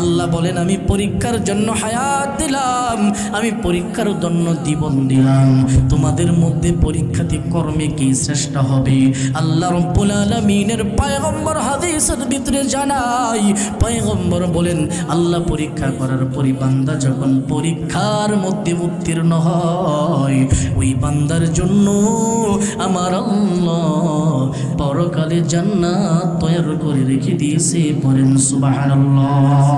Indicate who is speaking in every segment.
Speaker 1: আল্লাহ বলেন, আমি পরীক্ষার জন্য হায়াত দিলাম, আমি পরীক্ষার জন্য জীবন দিলাম। তোমাদের মধ্যে পরীক্ষাতে কর্মে কি শ্রেষ্ঠ হবে? আল্লাহ রব্বুল আলমিনের পায়গম্বর হাদিসের ভিতরে জানাই পায়গম্বর বলেন, আল্লাহ পরীক্ষা করার পরি বান্দা যখন পরীক্ষার মধ্যে উত্তীর্ণ হয়, ওই বান্দার জন্য আমার আল্লাহ পরকালে জান্নাত তৈরি করে রেখে দিয়েছে পড়েন সুবহানাল্লাহ।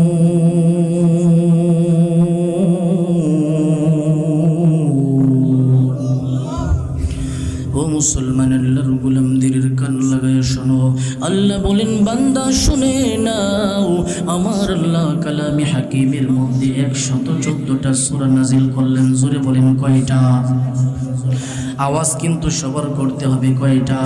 Speaker 1: মুসলমান আল্লাহর গোলামদের কান লাগায় শোনো। আল্লাহ বলেন, বান্দা, শুনে নাও, আমার আল্লাহ কালামি হাকিমের মধ্যে একশত চোদ্দটা সুরা নাজিল করলেন। জোরে বলেন, কয়টা? আওয়াজ কিন্তু সবার করতে হবে, কয়টা?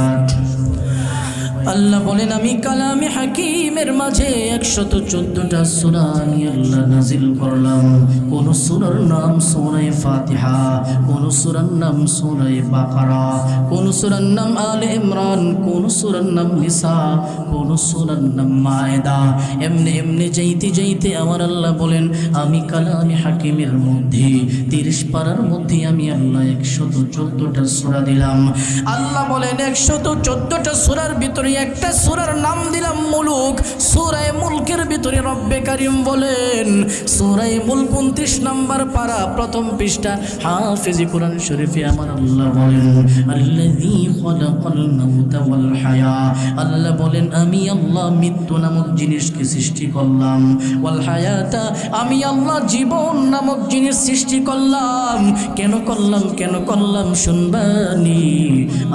Speaker 1: আল্লাহ বলেন, আমি কালামে হাকিমের মাঝে একশত চোদ্দটা সুরা নিয়ে আল্লাহ নাজিল করলাম। কোন সুরার নাম সুরায় ফাতিহা, কোন সুরার নাম সুরায় বাকারা, কোন সুরার নাম আলে ইমরান, কোন সুরার নাম নিসা, কোন সুরার নাম মায়দা। এমনি এমনি যেইতে যাইতে আমার আল্লাহ বলেন, আমি কালামে হাকিমের মধ্যে, তিরিশ পাড়ার মধ্যে আমি আল্লাহ একশত চোদ্দটা সুরা দিলাম। আল্লাহ বলেন, একশত চোদ্দটা সুরার ভিতরে একটা সুরার নাম দিলাম মুলুক। সুরায় মুলকের ভিতরে রব্বে কারিম বলেন, সুরায় মুলক উনত্রিশ নম্বর পারা প্রথম পৃষ্ঠা। হাফেজি কোরআন শরীফে আমার আল্লাহ বলেন আমি আল্লাহ মৃত্যু নামক জিনিসকে সৃষ্টি করলাম। ওয়াল হায়াতা, আমি আল্লাহ জীবন নামক জিনিস সৃষ্টি করলাম। কেন করলাম কেন করলাম শুনবানি?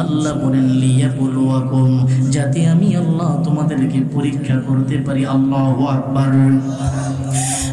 Speaker 1: আল্লাহ বলেন লিয়া বলুয়াকুম যাতে আমি আল্লাহ তোমাদেরকে পরীক্ষা করতে পারি আল্লাহ আকবার।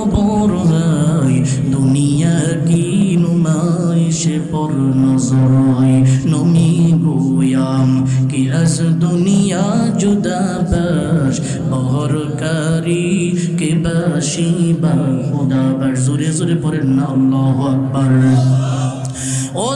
Speaker 1: কবর দুনিয়া কি নুমায় সে পর নজরায় নমি গোয়াম কি আজ দুনিয়া জুদা বাস, বহরকারী কে বাসি বা খুদা বাস জোরে জোরে পড়েন না, আল্লাহ আকবার। ও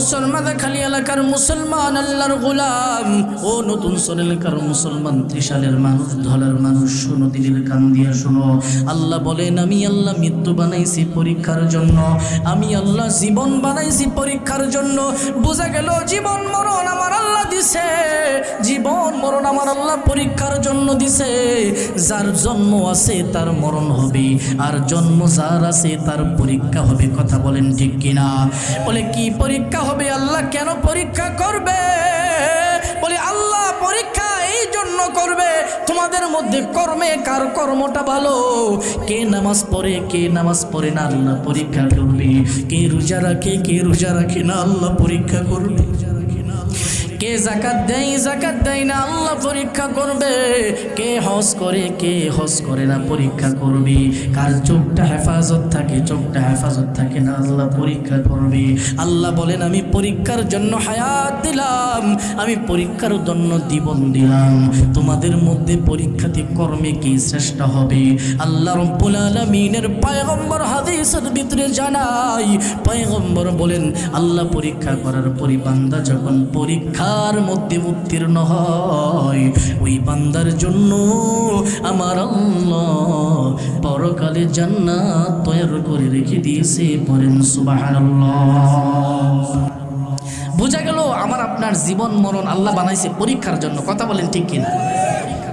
Speaker 1: খালি এলাকার মুসলমান, আল্লাহর গোলাম। ও নতুন এলাকার মুসলমান, ত্রিশালের মানুষ, ধলার মানুষ, শোনো দিলের কান দিয়া শোনো। আল্লাহ বলেন, আমি আল্লাহ মৃত্যু বানাইছি পরীক্ষার জন্য। আমি আল্লাহ জীবন বানাইছি পরীক্ষার জন্য। বোঝা গেল জীবন মরণ আমার আল্লাহ পরীক্ষার জন্য দিছে। যার জন্ম আছে তার মরণ হবে, আর জন্ম যার আছে তার পরীক্ষা হবে, কথা বলেন ঠিক কিনা? বলে, কি পরীক্ষা হবে? আল্লাহ কেন পরীক্ষা করবে? বলে, আল্লাহ পরীক্ষা এই জন্য করবে, তোমাদের মধ্যে কর্মে কার কর্মটা ভালো? কে নামাজ পড়ে, কে নামাজ পড়ে না, আল্লাহ পরীক্ষা করবে। কে রোজা রাখে, কে রোজা রাখে না, আল্লাহ পরীক্ষা করবে। কে জাকাত দেয় জাকাত দেয় না, আল্লাহ পরীক্ষা করবে। কে হজ করে, কে হজ করে না পরীক্ষা করবে। কার চোখটা হেফাজত থাকে, চোখটা হেফাজত থাকে না, আল্লাহ পরীক্ষা করবে। আল্লাহ বলেন, আমি পরীক্ষার জন্য হায়াত দিলাম, আমি পরীক্ষার জন্য জীবন দিলাম। তোমাদের মধ্যে পরীক্ষাতে কর্মে কি শ্রেষ্ঠ হবে? আল্লাহ রব্বুল আলামিনের পায়গম্বর হাদিসের ভিতরে জানাই পায়গম্বর বলেন, আল্লাহ পরীক্ষা করার পরি যখন যখন পরীক্ষার মধ্যে উত্তীর্ণ হয় ওই বান্দার জন্য আমার পরকালে জান্নাত তৈর করে রেখে দিয়েছে পরেন সুবহানাল্লাহ। বোঝা গেল আমার আপনার জীবন মরণ আল্লাহ বানাইছে পরীক্ষার জন্য, কথা বলেন ঠিক কিনা?